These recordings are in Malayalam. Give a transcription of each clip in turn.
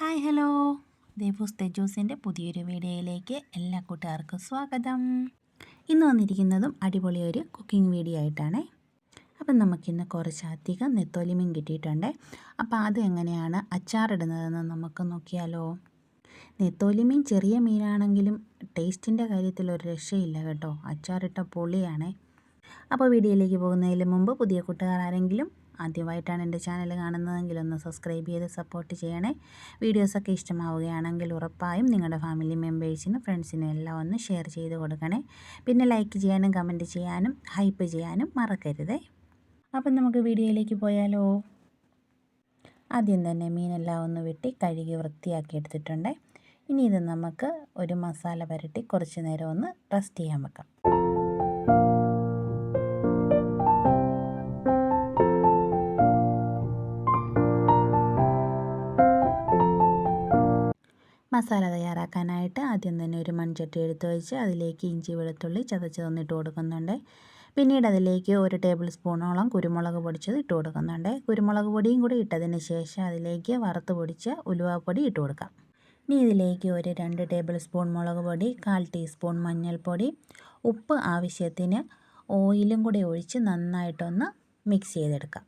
ഹായ് ഹലോ ദേവൂസ് തെജൂസിന്റെ പുതിയൊരു വീഡിയോയിലേക്ക് എല്ലാ കൂട്ടുകാർക്കും സ്വാഗതം. ഇന്ന് വന്നിരിക്കുന്നതും അടിപൊളി ഒരു കുക്കിംഗ് വീഡിയോ ആയിട്ടാണ്. അപ്പം നമുക്കിന്ന് കുറച്ചധികം നെത്തോലി മീൻ കിട്ടിയിട്ടുണ്ട്. അപ്പോൾ അത് എങ്ങനെയാണ് അച്ചാറിടുന്നതെന്ന് നമുക്ക് നോക്കിയാലോ. നെത്തോലി മീൻ ചെറിയ മീനാണെങ്കിലും ടേസ്റ്റിന്റെ കാര്യത്തിൽ ഒരു രക്ഷയില്ല കേട്ടോ. അച്ചാറിട്ട പൊളിയാണേ. അപ്പോൾ വീഡിയോയിലേക്ക് പോകുന്നതിന് മുമ്പ് പുതിയ കൂട്ടുകാർ ആരെങ്കിലും ആദ്യമായിട്ടാണ് എന്റെ ചാനൽ കാണുന്നതെങ്കിൽ ഒന്ന് സബ്സ്ക്രൈബ് ചെയ്ത് സപ്പോർട്ട് ചെയ്യണേ. വീഡിയോസൊക്കെ ഇഷ്ടമാവുകയാണെങ്കിൽ ഉറപ്പായും നിങ്ങളുടെ ഫാമിലി മെമ്പേഴ്സിനും ഫ്രണ്ട്സിനും എല്ലാം ഒന്ന് ഷെയർ ചെയ്ത് കൊടുക്കണേ. പിന്നെ ലൈക്ക് ചെയ്യാനും കമന്റ് ചെയ്യാനും ഹൈപ്പ് ചെയ്യാനും മറക്കരുതേ. അപ്പം നമുക്ക് വീഡിയോയിലേക്ക് പോയാലോ? ആദ്യം തന്നെ മീനെല്ലാം ഒന്ന് വെട്ടി കഴുകി വൃത്തിയാക്കി എടുത്തിട്ടുണ്ട്. ഇനി ഇത് നമുക്ക് ഒരു മസാല പുരട്ടി കുറച്ച് നേരം ഒന്ന് റെസ്റ്റ് ചെയ്യാൻ വെക്കാം. മസാല തയ്യാറാക്കാനായിട്ട് ആദ്യം തന്നെ ഒരു മൺചട്ടി എടുത്ത് വെച്ച് അതിലേക്ക് ഇഞ്ചി വെളുത്തുള്ളി ചതച്ച് തന്നിട്ട് കൊടുക്കുന്നുണ്ട്. പിന്നീട് അതിലേക്ക് ഒരു ടേബിൾ സ്പൂണോളം കുരുമുളക് പൊടിച്ചത് ഇട്ട് കൊടുക്കുന്നുണ്ട്. കുരുമുളക് പൊടിയും കൂടി ഇട്ടതിന് ശേഷം അതിലേക്ക് വറുത്ത് പൊടിച്ച ഉലുവാപ്പൊടി ഇട്ട് കൊടുക്കാം. ഇനി ഇതിലേക്ക് ഒരു രണ്ട് ടേബിൾ സ്പൂൺ മുളക് പൊടി കാൽ ടീസ്പൂൺ മഞ്ഞൾപ്പൊടി ഉപ്പ് ആവശ്യത്തിന് ഓയിലും കൂടി ഒഴിച്ച് നന്നായിട്ടൊന്ന് മിക്സ് ചെയ്തെടുക്കാം.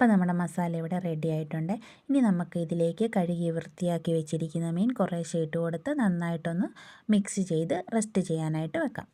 അപ്പോൾ നമ്മുടെ മസാല ഇവിടെ റെഡി ആയിട്ടുണ്ട്. ഇനി നമുക്ക് ഇതിലേക്ക് കഴുകി വൃത്തിയാക്കി വെച്ചിരിക്കുന്ന മീൻ കുറേശ്ശെ ഇട്ട് കൊടുത്ത് നന്നായിട്ടൊന്ന് മിക്സ് ചെയ്ത് റെസ്റ്റ് ചെയ്യാനായിട്ട് വെക്കാം.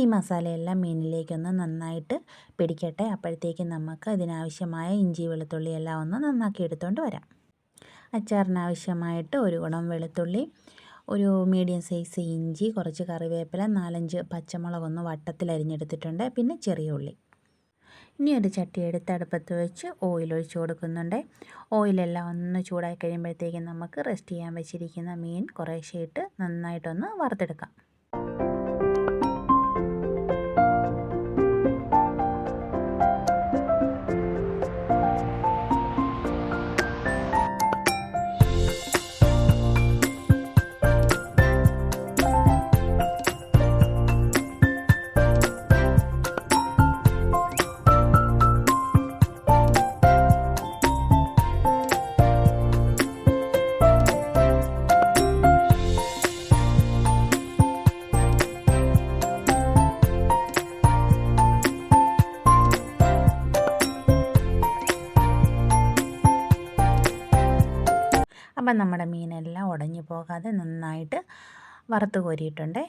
ഈ മസാലയെല്ലാം മീനിലേക്കൊന്ന് നന്നായിട്ട് പിടിക്കട്ടെ. അപ്പോഴത്തേക്ക് നമുക്ക് അതിനാവശ്യമായ ഇഞ്ചി വെളുത്തുള്ളി എല്ലാം ഒന്ന് നന്നാക്കി എടുത്തുകൊണ്ട് വരാം. അച്ചാറിനാവശ്യമായിട്ട് ഒരു കുടം വെളുത്തുള്ളി ഒരു മീഡിയം സൈസ് ഇഞ്ചി കുറച്ച് കറിവേപ്പില നാലഞ്ച് പച്ചമുളകൊന്ന് വട്ടത്തിൽ അരിഞ്ഞെടുത്തിട്ടുണ്ട്. പിന്നെ ചെറിയ ഉള്ളി. ഇനി ഒരു ചട്ടി എടുത്ത് അടുപ്പത്ത് വെച്ച് ഓയിൽ ഒഴിച്ച് കൊടുക്കുന്നുണ്ട്. ഓയിലെല്ലാം ഒന്ന് ചൂടായി കഴിയുമ്പോഴത്തേക്കും നമുക്ക് റെസ്റ്റ് ചെയ്യാൻ വെച്ചിരിക്കുന്ന മീൻ കുറേശ്ശെ ഇട്ട് നന്നായിട്ടൊന്ന് വറുത്തെടുക്കാം. അപ്പം നമ്മുടെ മീനെല്ലാം ഉടഞ്ഞു പോകാതെ നന്നായിട്ട് വറുത്ത് കോരിയിട്ടുണ്ട്.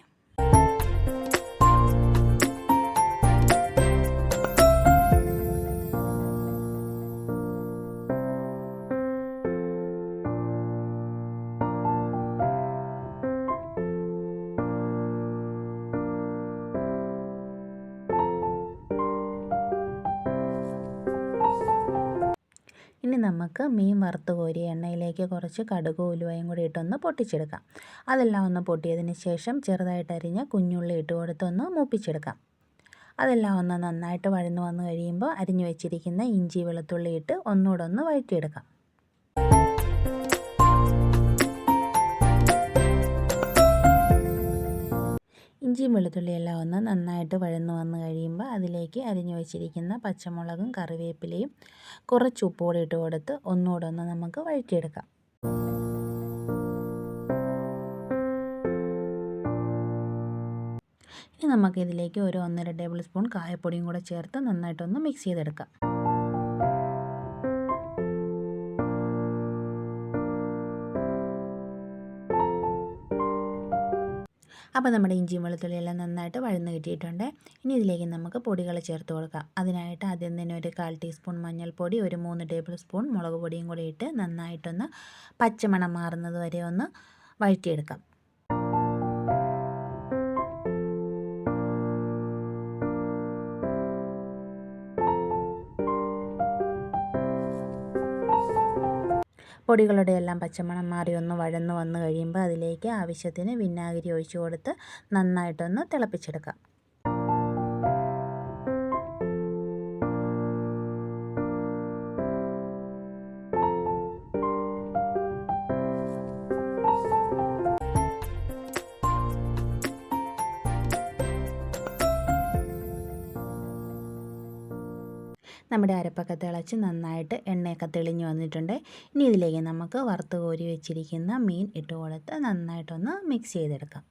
ഇനി നമുക്ക് മീൻ വറുത്ത് കോരി എണ്ണയിലേക്ക് കുറച്ച് കടുക് ഉലുവയും കൂടി ഇട്ടൊന്ന് പൊട്ടിച്ചെടുക്കാം. അതെല്ലാം ഒന്ന് പൊട്ടിയതിന് ശേഷം ചെറുതായിട്ട് അരിഞ്ഞ കുഞ്ഞുള്ളി ഇട്ട് കൊടുത്തൊന്ന് മൂപ്പിച്ചെടുക്കാം. അതെല്ലാം ഒന്ന് നന്നായിട്ട് വഴന്നു വന്ന് കഴിയുമ്പോൾ അരിഞ്ഞു വെച്ചിരിക്കുന്ന ഇഞ്ചി വെളുത്തുള്ളി ഇട്ട് ഒന്നുകൂടെ ഒന്ന് വഴറ്റിയെടുക്കാം. ഇഞ്ചിയും വെളുത്തുള്ളിയെല്ലാം ഒന്ന് നന്നായിട്ട് വഴന്നു വന്ന് കഴിയുമ്പോൾ അതിലേക്ക് അരിഞ്ഞു വെച്ചിരിക്കുന്ന പച്ചമുളകും കറിവേപ്പിലയും കുറച്ച് ഉപ്പോടെ ഇട്ട് കൊടുത്ത് ഒന്നുകൂടെ ഒന്ന് നമുക്ക് വഴറ്റിയെടുക്കാം. ഇനി നമുക്കിതിലേക്ക് ഒരു ഒന്നര ടേബിൾ സ്പൂൺ കായപ്പൊടിയും കൂടെ ചേർത്ത് നന്നായിട്ടൊന്ന് മിക്സ് ചെയ്തെടുക്കാം. അപ്പോൾ നമ്മുടെ ഇഞ്ചിയും വെളുത്തുള്ളിയെല്ലാം നന്നായിട്ട് വഴന്ന് കിട്ടിയിട്ടുണ്ട്. ഇനി ഇതിലേക്ക് നമുക്ക് പൊടികൾ ചേർത്ത് കൊടുക്കാം. അതിനായിട്ട് ആദ്യം തന്നെ ഒരു കാൽ ടീസ്പൂൺ മഞ്ഞൾപ്പൊടി ഒരു മൂന്ന് ടേബിൾ സ്പൂൺ മുളക് പൊടിയും കൂടി ഇട്ട് നന്നായിട്ടൊന്ന് പച്ചമണം മാറുന്നത് വരെ ഒന്ന് വഴറ്റിയെടുക്കാം. പൊടികളുടെ എല്ലാം പച്ചമണം മാറി ഒന്ന് വഴന്ന് വന്നു കഴിയുമ്പോൾ അതിലേക്ക് ആവശ്യത്തിന് വിനാഗിരി ഒഴിച്ചു കൊടുത്ത് നന്നായിട്ടൊന്ന് തിളപ്പിച്ചെടുക്കാം. നമ്മുടെ അരപ്പൊക്കെ തിളച്ച് നന്നായിട്ട് എണ്ണയൊക്കെ തെളിഞ്ഞു വന്നിട്ടുണ്ട്. ഇനി ഇതിലേക്ക് നമുക്ക് വറുത്ത് കോരി വെച്ചിരിക്കുന്ന മീൻ ഇട്ട് കൊടുത്ത് നന്നായിട്ടൊന്ന് മിക്സ് ചെയ്തെടുക്കാം.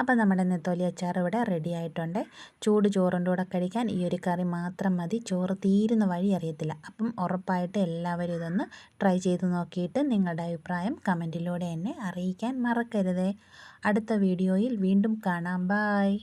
അപ്പോൾ നമ്മുടെ നെത്തോലി അച്ചാർ ഇവിടെ റെഡി ആയിട്ടുണ്ട്. ചൂട് ചോറിന്റെ കൂടെ കഴിക്കാൻ ഈ ഒരു കറി മാത്രം മതി. ചോറ് തീരുന്ന വഴി അറിയത്തില്ല. അപ്പം ഉറപ്പായിട്ട് എല്ലാവരും ഇതൊന്ന് ട്രൈ ചെയ്ത് നോക്കിയിട്ട് നിങ്ങളുടെ അഭിപ്രായം കമന്റിലൂടെ എന്നെ അറിയിക്കാൻ മറക്കരുതേ. അടുത്ത വീഡിയോയിൽ വീണ്ടും കാണാം. ബായ്